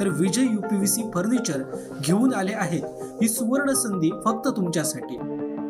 तर विजय UPVC furniture घेऊन आले आहेत. ही सुवर्ण संधी फक्त तुमच्यासाठी.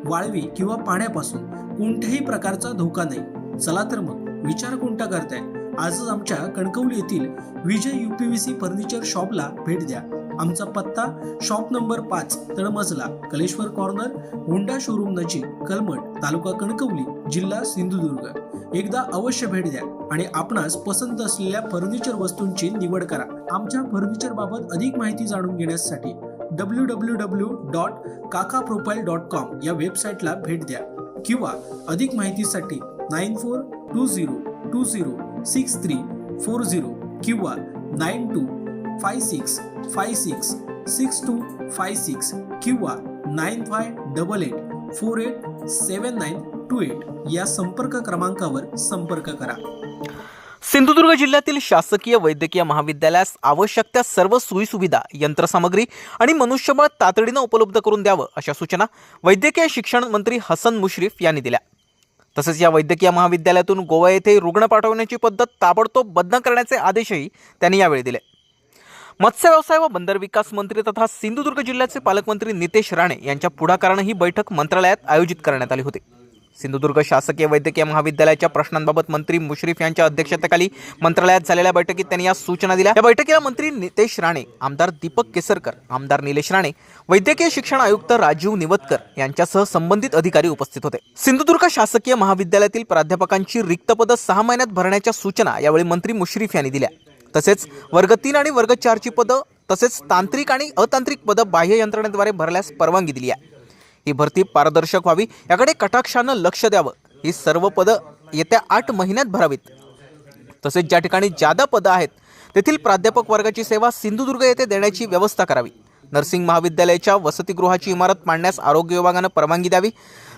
वाळवी किंवा पाण्यापासून कोणत्याही प्रकारचा धोका नाही. चला तर मग विचार कोणता करताय? आजच आमच्या कणकवली येथील विजय युपीव्हीसी फर्निचर शॉपला भेट द्या. आमचा पत्ता शॉप नंबर पाच तळमजला कलेश्वर कॉर्नर होंडा शोरूम नजीक कलमट तालुका कणकवली जिल्हा सिंधुदुर्ग. एकदा अवश्य भेट द्या आणि आपणास पसंत असलेल्या फर्निचर वस्तूंची निवड करा. आमच्या फर्निचर बाबत अधिक माहिती जाणून घेण्यासाठी W W W dot Kaka profile dot com या वेबसाईटला भेट द्या. किंवा अधिक माहितीसाठी nine four two zero two zero six three four zero किंवा nine two five six five six six two five six किंवा nine five double eight four eight seven nine two eight या संपर्क क्रमांकावर संपर्क करा. सिंधुदुर्ग जिल्ह्यातील शासकीय वैद्यकीय महाविद्यालयास आवश्यक त्या सर्व सोयीसुविधा यंत्रसामग्री आणि मनुष्यबळ तातडीनं उपलब्ध करून द्यावं अशा सूचना वैद्यकीय शिक्षण मंत्री हसन मुश्रीफ यांनी दिल्या. तसेच या वैद्यकीय महाविद्यालयातून गोवा येथे रुग्ण पाठवण्याची पद्धत ताबडतोब बंद करण्याचे आदेशही त्यांनी यावेळी दिले. मत्स्य व्यवसाय व बंदर विकास मंत्री तथा सिंधुदुर्ग जिल्ह्याचे पालकमंत्री नितेश राणे यांच्या पुढाकारानं ही बैठक मंत्रालयात आयोजित करण्यात आली होती. सिंधुदुर्ग शासकीय वैद्यकीय महाविद्यालयाच्या प्रश्नांबाबत मंत्री मुश्रीफ यांच्या अध्यक्षतेखाली मंत्रालयात झालेल्या बैठकीत त्यांनी या सूचना दिल्या. या बैठकीला मंत्री नितेश राणे आमदार दीपक केसरकर आमदार निलेश राणे वैद्यकीय शिक्षण आयुक्त राजीव निवतकर यांच्यासह संबंधित अधिकारी उपस्थित होते. सिंधुदुर्ग शासकीय महाविद्यालयातील प्राध्यापकांची रिक्त पदं सहा महिन्यात भरण्याच्या सूचना यावेळी मंत्री मुश्रीफ यांनी दिल्या. तसेच वर्ग तीन आणि वर्ग चारची पदं तसेच तांत्रिक आणि अतांत्रिक पदं बाह्य यंत्रणेद्वारे भरल्यास परवानगी दिली आहे. ही भरती पारदर्शक व्हावी. याकडे कटाक्षानं लक्ष द्यावं. ही सर्व पदं येत्या आठ महिन्यात भरावीत. तसेच ज्या ठिकाणी जादा पदं आहेत तेथील प्राध्यापक वर्गाची सेवा सिंधुदुर्ग येथे देण्याची व्यवस्था करावी. नर्सिंग महाविद्यालयाच्या वसतिगृहाची इमारत मांडण्यास आरोग्य विभागानं परवानगी द्यावी.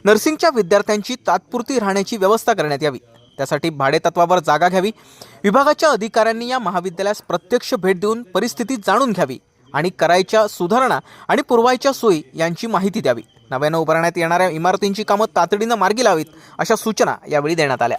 नर्सिंगच्या विद्यार्थ्यांची तात्पुरती राहण्याची व्यवस्था करण्यात यावी. त्यासाठी भाडेतत्वावर जागा घ्यावी. विभागाच्या अधिकाऱ्यांनी या महाविद्यालयास प्रत्यक्ष भेट देऊन परिस्थिती जाणून घ्यावी. आणि करायच्या सुधारणा आणि पुरवायच्या सोयी यांची माहिती द्यावी. नव्यानं उभारण्यात येणाऱ्या इमारतींची कामं तातडीनं मार्गी लावीत अशा सूचना यावेळी देण्यात आल्या.